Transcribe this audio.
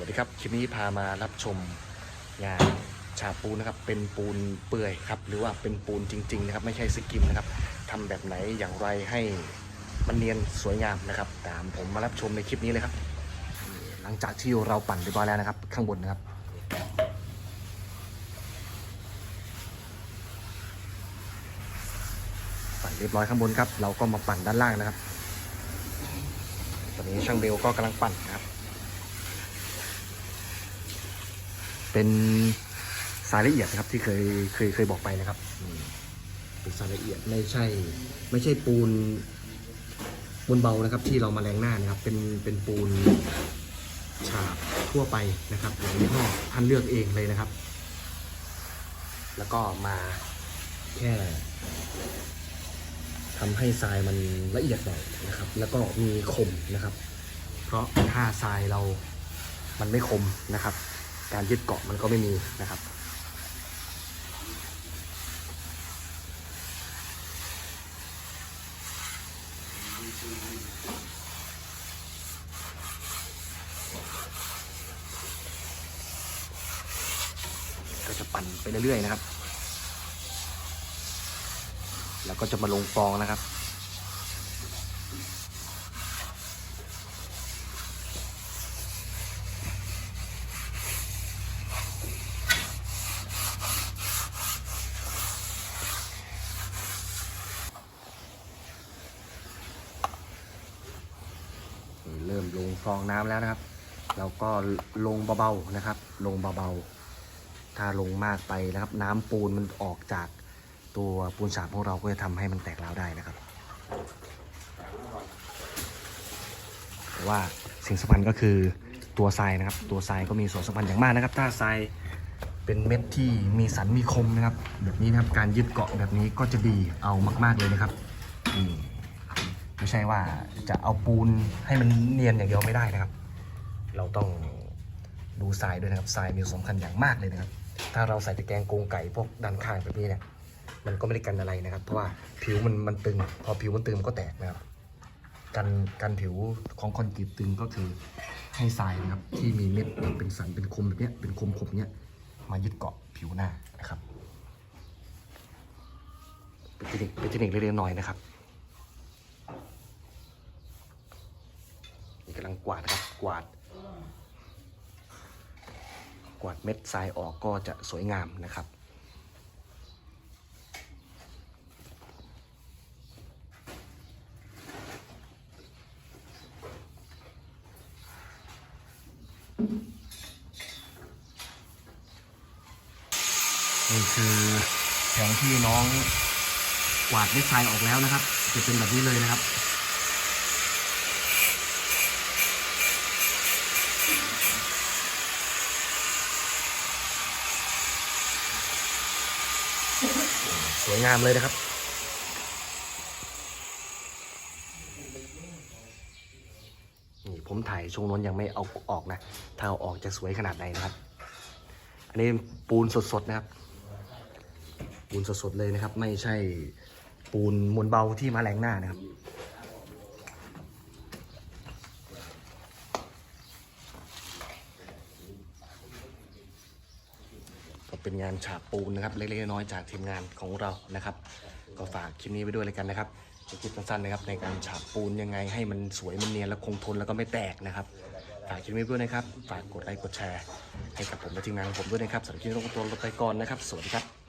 วัสดีครับ คลิปนี้พามารับชมงานฉาบปูนนะครับ เป็นปูนเปื่อยครับ หรือว่าเป็นปูนจริง ๆ นะครับ ไม่ใช่สกิมนะครับทำแบบไหนอย่างไรให้มันเนียนสวยงามนะครับ ตามผมมารับชมในคลิปนี้เลยครับ หลังจากที่เราปั่นเรียบร้อยแล้วนะครับ ข้างบนนะครับปั่นเรียบร้อยข้างบนครับ เราก็มาปั่นด้านล่างนะครับ ตอนนี้ช่างเบลก็กำลังปั่นนะครับ เป็นสายละเอียดนะครับที่เคยเคยเคยบอกไปนะครับเป็นสายละเอียดไม่ใช่ ไม่ใช่ปูนปูนเบานะครับ ที่เรามาแรงหน้านะครับ เป็นเป็นปูนฉาบทั่วไปนะครับหลายยี่ห้อท่านเลือกเองเลยนะครับ แล้วก็มาแค่ทำให้ทรายมันละเอียดหน่อยนะครับ แล้วก็มีคมนะครับ เพราะถ้าทรายเรามันไม่คมนะครับ การยึดเกาะมันก็ไม่มีนะครับ ก็จะปั่นไปเรื่อยๆนะครับ แล้วก็จะมาลงฟองนะครับ เริ่มลงฟองน้ำแล้วนะครับ เราก็ลงเบาๆนะครับ ลงเบาๆ ถ้าลงมากไปนะครับ น้ำปูนมันออกจากตัวปูนฉาบของเราก็จะทำให้มันแตกร้าวได้นะครับแต่ว่าสิ่งสำคัญก็คือตัวทรายนะครับ ตัวทรายก็มีส่วนสำคัญอย่างมากนะครับ ถ้าทรายเป็นเม็ดที่มีสันมีคมนะครับ แบบนี้นะครับการยึดเกาะแบบนี้ก็จะดีเอามาก ๆเลยนะครับนี่ ไม่ใช่ว่าจะเอาปูนให้มันเนียนอย่างเดียวไม่ได้นะครับ เราต้องดูทรายด้วยนะครับทรายมีสำคัญอย่างมากเลยนะครับ ถ้าเราใส่ตะแกรงโกงไก่พวกด้านข้างแบบนี้เนี่ยมันก็ไม่ได้กันอะไรนะครับ เพราะว่าผิวมันมันตึง พอผิวมันตึงมันก็แตกนะครับกันกันผิวของคอนกรีตตึงก็คือให้ทรายนะครับที่มีเม็ดเป็นสันเป็นคมแบบนี้เป็นคมคมเนี้ยมายึดเกาะผิวหน้านะครับเป็นเทคนิคเป็นเทคนิคเล็กๆน้อยๆนะครับ กำลังกวาดนะครับกวาด กวาดเม็ดทรายออกก็จะสวยงามนะครับนี่คือแผงที่น้องกวาดเม็ดทรายออกแล้วนะครับ จะเป็นแบบนี้เลยนะครับ สวยงามเลยนะครับ นี่ผมถ่ายช่วงนั้นยังไม่เอาออกนะ ถ้าเอาออกจะสวยขนาดไหนนะครับ อันนี้ปูนสดๆนะครับ ปูนสดๆเลยนะครับ ไม่ใช่ปูนมวลเบาที่มาแรงหน้านะครับ เป็นงานฉาบปูนนะครับเล็กๆน้อยๆจากทีมงานของเรานะครับ ก็ฝากคลิปนี้ไปด้วยเลยกันนะครับจะคลิปสั้นๆนะครับในการฉาบปูนยังไงให้มันสวยมันเนียนและคงทนแล้วก็ไม่แตกนะครับฝากคลิปนี้ไปด้วยนะครับฝากกดไลค์กดแชร์ให้กับผมและทีมงานของผมด้วยนะครับสำหรับคลิปนี้ต้องตัวลงไปก่อนนะครับสวัสดีครับ